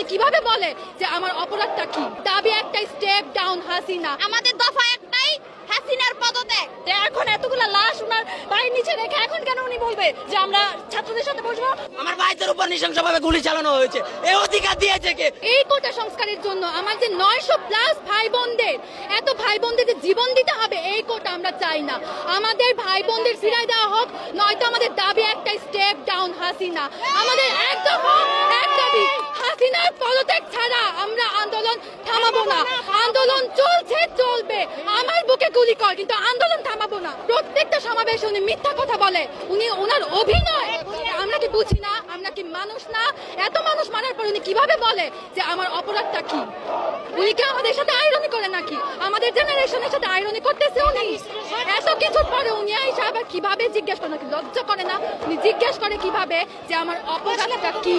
উনি কীভাবে বলে যে আমার অপরাধটা কি? দাবি একটা স্টেপ ডাউন হাসিনা। আমাদের দফা একটাই হাসিনার পদত্যাগ। যে এখন এতগুলা লাশ ওনার বাড়ির নিচে রেখে এখন কেন উনি বলবে যে আমরা ছাত্রদের সাথে বসবো? আমার ভাইদের উপর নৃশংসভাবে গুলি চালানো হয়েছে। এই অধিকার দিয়েছে কে? এই কোটা সংস্কারের জন্য আমাদের নয়শো প্লাস ভাই বোনদের এত ভাই বোনদের যে জীবন দিতে হবে এই কোটা আমরা চাই না। আমাদের ভাই বোনদের ফিরাই দেওয়া হোক নয়তো আমাদের দাবি একটা স্টেপ ডাউন হাসিনা। আমাদের এক দফা হাসিনার পদত্যাগ ছাড়া আমরা আন্দোলন থামাবো না। আন্দোলন চলছে, চলবে। আমার বুকে গুলি কর, কিন্তু আন্দোলন থামাবো না। প্রত্যেকটা সমাবেশে উনি মিথ্যা কথা বলে। উনি ওনার অভিনয়। আমরা কি বুঝি না? আমরা কি মানুষ না? এত মানুষ মারার পর উনি কীভাবে বলে যে আমার অপরাধটা কি? উনি কি আমাদের সাথে আইরনি করে নাকি? আমাদের জেনারেশনের সাথে আইরনি করতেছে উনি? এত কিছুর পরে উনি আইসা আবার কীভাবে জিজ্ঞেস করে নাকি লজ্জা করে না? উনি জিজ্ঞেস করে কীভাবে যে আমার অপরাধটা কি?